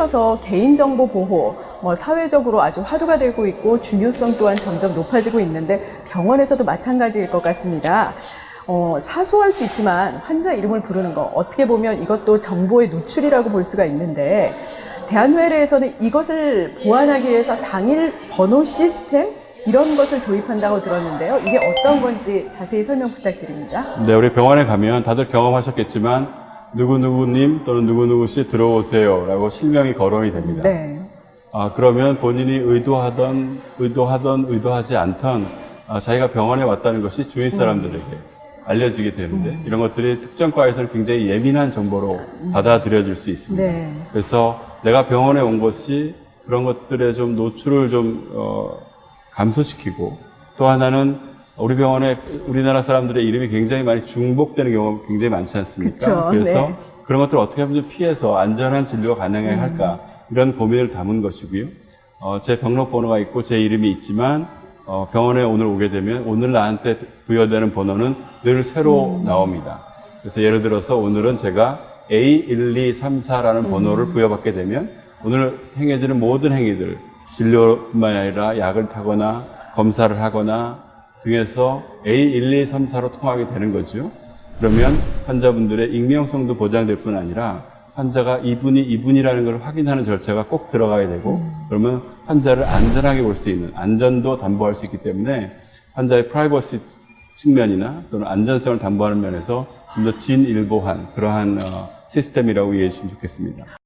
들어서 개인정보 보호, 뭐 사회적으로 아주 화두가 되고 있고 중요성 또한 점점 높아지고 있는데 병원에서도 마찬가지일 것 같습니다. 어, 사소할 수 있지만 환자 이름을 부르는 거 어떻게 보면 이것도 정보의 노출이라고 볼 수가 있는데 대한회례에서는 이것을 보완하기 위해서 당일 번호 시스템 이런 것을 도입한다고 들었는데요. 이게 어떤 건지 자세히 설명 부탁드립니다. 네, 우리 병원에 가면 다들 경험하셨겠지만 누구누구님 또는 누구누구씨 들어오세요 라고 실명이 거론이 됩니다. 네. 아, 그러면 본인이 의도하던, 의도하던, 의도하지 않던 아, 자기가 병원에 왔다는 것이 주위 사람들에게 알려지게 되는데 이런 것들이 특정 과에서는 굉장히 예민한 정보로 받아들여질 수 있습니다. 네. 그래서 내가 병원에 온 것이 그런 것들에 좀 노출을 좀 어, 감소시키고 또 하나는 우리 병원에 우리나라 사람들의 이름이 굉장히 많이 중복되는 경우가 굉장히 많지 않습니까? 그쵸, 그래서 네. 그런 것들을 어떻게 하면 좀 피해서 안전한 진료가 가능하게 할까 이런 고민을 담은 것이고요. 어, 제 병록 번호가 있고 제 이름이 있지만 어, 병원에 오늘 오게 되면 오늘 나한테 부여되는 번호는 늘 새로 나옵니다. 그래서 예를 들어서 오늘은 제가 A1234라는 번호를 부여받게 되면 오늘 행해지는 모든 행위들 진료뿐만 아니라 약을 타거나 검사를 하거나 등에서 A1234로 통하게 되는 거죠. 그러면 환자분들의 익명성도 보장될 뿐 아니라 환자가 이분이 이분이라는 걸 확인하는 절차가 꼭 들어가야 되고 그러면 환자를 안전하게 볼 수 있는 안전도 담보할 수 있기 때문에 환자의 프라이버시 측면이나 또는 안전성을 담보하는 면에서 좀 더 진일보한 그러한 어, 시스템이라고 이해해 주시면 좋겠습니다.